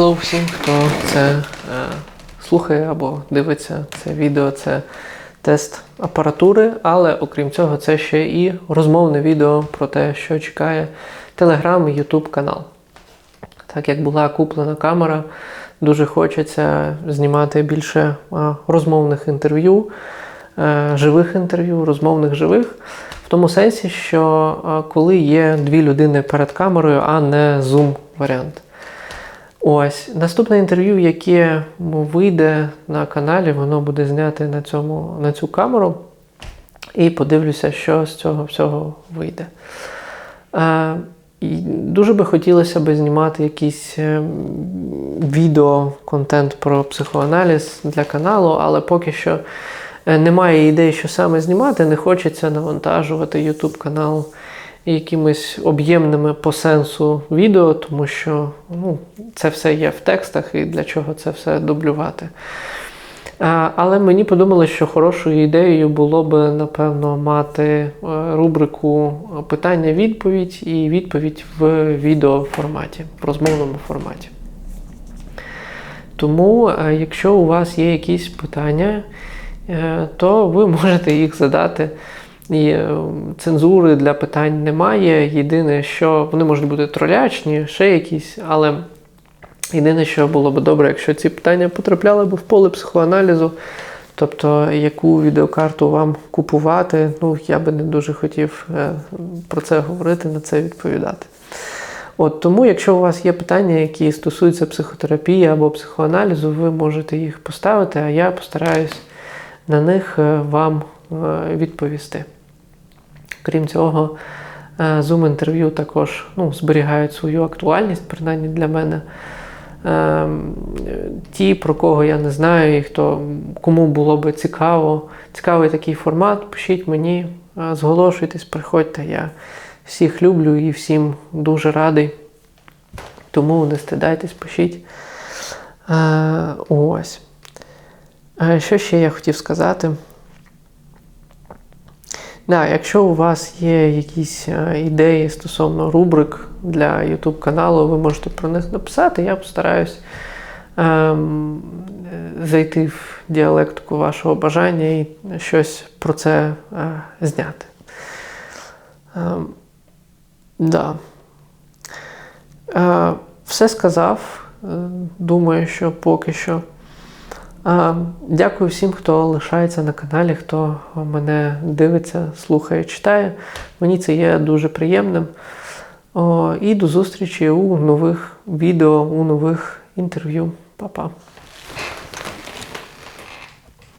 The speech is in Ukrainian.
Hello всім, хто це е, слухає або дивиться це відео, це тест апаратури, але окрім цього, це ще і розмовне відео про те, що чекає Telegram і YouTube канал. Так як була куплена камера, дуже хочеться знімати більше а, розмовних інтерв'ю, е, живих інтерв'ю, розмовних живих. В тому сенсі, що а, коли є дві людини перед камерою, а не зум варіант. Ось наступне інтерв'ю, яке вийде на каналі, воно буде зняте на, цьому, на цю камеру. І подивлюся, що з цього всього вийде. Е, і дуже би хотілося б знімати якийсь е, відео, контент про психоаналіз для каналу, але поки що е, немає ідеї, що саме знімати, не хочеться навантажувати YouTube канал якимись об'ємними по сенсу відео, тому що ну, це все є в текстах і для чого це все дублювати. Але мені подумалося, що хорошою ідеєю було би, напевно, мати е, рубрику питання-відповідь і відповідь в відеоформаті, в розмовному форматі. Тому, е, якщо у вас є якісь питання, е, то ви можете їх задати. І е, цензури для питань немає. Єдине, що вони можуть бути тролячні, ще якісь, але єдине, що було б добре, якщо ці питання потрапляли б в поле психоаналізу. Тобто, яку відеокарту вам купувати, ну я би не дуже хотів е, про це говорити, на це відповідати. От Тому, якщо у вас є питання, які стосуються психотерапії або психоаналізу, ви можете їх поставити, а я постараюсь на них е, вам відповісти. Крім цього, Zoom-інтерв'ю також ну, зберігають свою актуальність, принаймні для мене. Ті, про кого я не знаю, і хто кому було би цікаво, цікавий такий формат, пишіть мені, зголошуйтесь, приходьте. Я всіх люблю і всім дуже радий. Тому не стидайтесь, пишіть. Ось. Що ще я хотів сказати? Да, Якщо у вас є якісь е, ідеї стосовно рубрик для YouTube каналу, ви можете про них написати. Я постараюсь ем, зайти в діалектику вашого бажання і щось про це е, зняти. Ем, да. Е, все сказав. Е, думаю, що поки що. Дякую всім, хто лишається на каналі, хто мене дивиться, слухає, читає. Мені це є дуже приємним. І до зустрічі у нових відео, у нових інтерв'ю. Па-па.